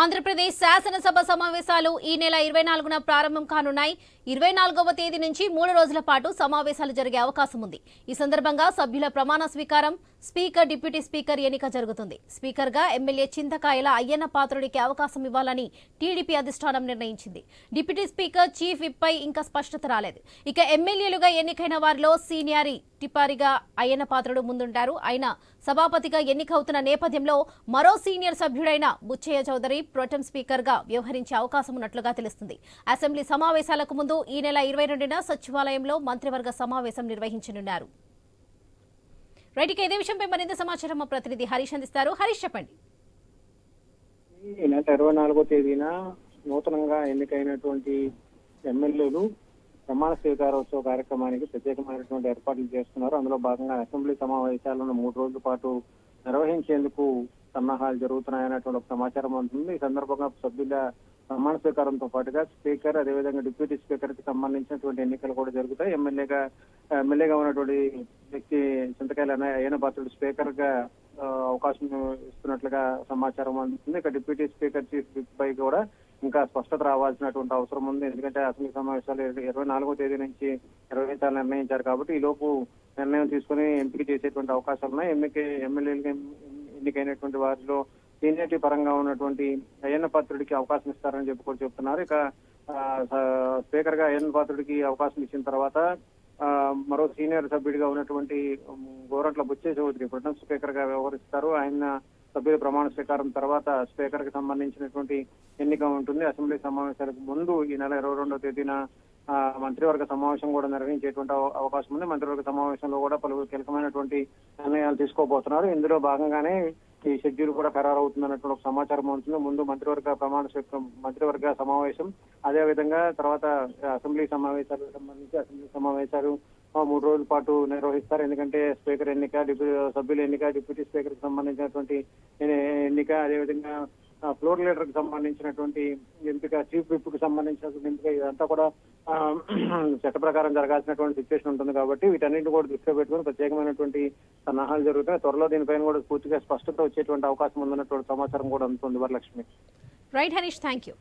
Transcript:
ఆంధ్రప్రదేశ్ శాసనసభ సమావేశాలు ఈ నెల ఇరవై నాలుగున ప్రారంభం కానున్నాయి. ఇరవై నాలుగవ తేదీ నుంచి మూడు రోజుల పాటు సమావేశాలు జరిగే అవకాశం ఉంది. ఈ సందర్భంగా సభ్యుల ప్రమాణ స్వీకారం స్పీకర్ డిప్యూటీ స్పీకర్ ఎన్నిక జరుగుతుంది. స్పీకర్గా ఎమ్మెల్యే చింతకాయల అయ్యన్న పాత్రుడికి అవకాశం ఇవ్వాలని టీడీపీ అధిష్టానం నిర్ణయించింది. డిప్యూటీ స్పీకర్ చీఫ్ విప్పై ఇంకా స్పష్టత రాలేదు. ఇక ఎమ్మెల్యేలుగా ఎన్నికైన వారిలో సీనియారి టిపారిగా అయ్యన్న పాత్రుడు ముందుంటారు. ఆయన సభాపతిగా ఎన్నికవుతున్న నేపథ్యంలో మరో సీనియర్ సభ్యుడైన బుచ్చయ్య చౌదరి ప్రొటెం స్పీకర్గా వ్యవహరించే అవకాశం ఉన్నట్లుగా తెలుస్తుంది. అసెంబ్లీ సమావేశాలకు ముందు ఈ నెల ఇరవై రెండున సచివాలయంలో మంత్రివర్గ సమావేశం నిర్వహించనున్నారు. రైట్ ఇదే విషయంపై మరింత సమాచారం మా ప్రతినిధి హరీష్ అందిస్తారు. హరీష్ చెప్పండి. ఈ నెల ఇరవై నాలుగో తేదీన నూతనంగా ఎన్నికైనటువంటి ఎమ్మెల్యేలు ప్రమాణ స్వీకారోత్సవ కార్యక్రమానికి ప్రత్యేకమైనటువంటి ఏర్పాట్లు చేస్తున్నారు. అందులో భాగంగా అసెంబ్లీ సమావేశాలను మూడు రోజుల పాటు నిర్వహించేందుకు సన్నాహాలు జరుగుతున్నాయన్నటువంటి సమాచారం అందుతుంది. ఈ సందర్భంగా సభ్యుల ప్రమాణ స్వీకారంతో పాటుగా స్పీకర్ అదేవిధంగా డిప్యూటీ స్పీకర్కి సంబంధించినటువంటి ఎన్నికలు కూడా జరుగుతాయి. ఎమ్మెల్యేగా ఎమ్మెల్యేగా ఉన్నటువంటి వ్యక్తి చింతకాయల అయ్యన పాత్రుడు స్పీకర్గా అవకాశం ఇస్తున్నట్లుగా సమాచారం అందుతుంది. ఇక డిప్యూటీ స్పీకర్ చీఫ్ పై కూడా ఇంకా స్పష్టత రావాల్సినటువంటి అవసరం ఉంది. ఎందుకంటే అసెంబ్లీ సమావేశాలు ఇరవై- నాలుగో తేదీ నుంచి నిర్వహించాలని నిర్ణయించారు కాబట్టి ఈ లోపు నిర్ణయం తీసుకుని ఎంపిక చేసేటువంటి అవకాశాలు ఉన్నాయి. ఎన్నిక ఎమ్మెల్యేలుగా ఎన్నికైనటువంటి వారిలో సీనియారిటీ పరంగా ఉన్నటువంటి అయ్యన్న పాత్రుడికి అవకాశం ఇస్తారని చెప్పి కూడా చెప్తున్నారు. ఇక ఆ, స్పీకర్గా అయ్యన్న పాత్రుడికి అవకాశం ఇచ్చిన తర్వాత ఆ, మరో సీనియర్ సభ్యుడిగా ఉన్నటువంటి గోరట్ల గోరంట్ల బుచ్చే చౌదరి ప్రొటెం స్పీకర్గా వ్యవహరిస్తారు. ఆయన సభ్యుల ప్రమాణ స్వీకారం తర్వాత స్పీకర్కి సంబంధించినటువంటి ఎన్నిక ఉంటుంది. అసెంబ్లీ సమావేశాలకు ముందు ఈ నెల ఇరవై రెండవ తేదీన ఆ, మంత్రివర్గ సమావేశం కూడా నిర్వహించేటువంటి అవకాశం ఉంది. మంత్రివర్గ సమావేశంలో కూడా పలువురు కీలకమైనటువంటి నిర్ణయాలు తీసుకోబోతున్నారు. ఇందులో భాగంగానే ఈ షెడ్యూల్ కూడా ఖరారు అవుతుందన్నటువంటి ఒక సమాచారం ఉంటుంది ముందు మంత్రివర్గ ప్రమాణ మంత్రివర్గ సమావేశం. అదే విధంగా తర్వాత అసెంబ్లీ సమావేశాలకు సంబంధించి అసెంబ్లీ సమావేశాలు మూడు రోజుల పాటు నిర్వహిస్తారు. ఎందుకంటే స్పీకర్ ఎన్నిక డిప్యూటీ సభ్యుల ఎన్నిక డిప్యూటీ స్పీకర్కి సంబంధించినటువంటి ఎన్నిక అదేవిధంగా ఫ్లోర్ లీడర్కి సంబంధించినటువంటి ఎంపిక చీఫ్ విప్కి సంబంధించినటువంటి ఎంపిక ఇదంతా కూడా చట్ట ప్రకారం జరగాల్సినటువంటి సిచ్యువేషన్ ఉంటుంది కాబట్టి వీటన్నింటిని కూడా దృష్టిలో పెట్టుకుని ప్రత్యేకమైనటువంటి సన్నాహాలు జరుగుతాయి త్వరలో దీనిపైన కూడా పూర్తిగా స్పష్టత వచ్చేటువంటి అవకాశం ఉందన్నటువంటి సమాచారం కూడా అందుతుంది Varalakshmi. Right Harish thank you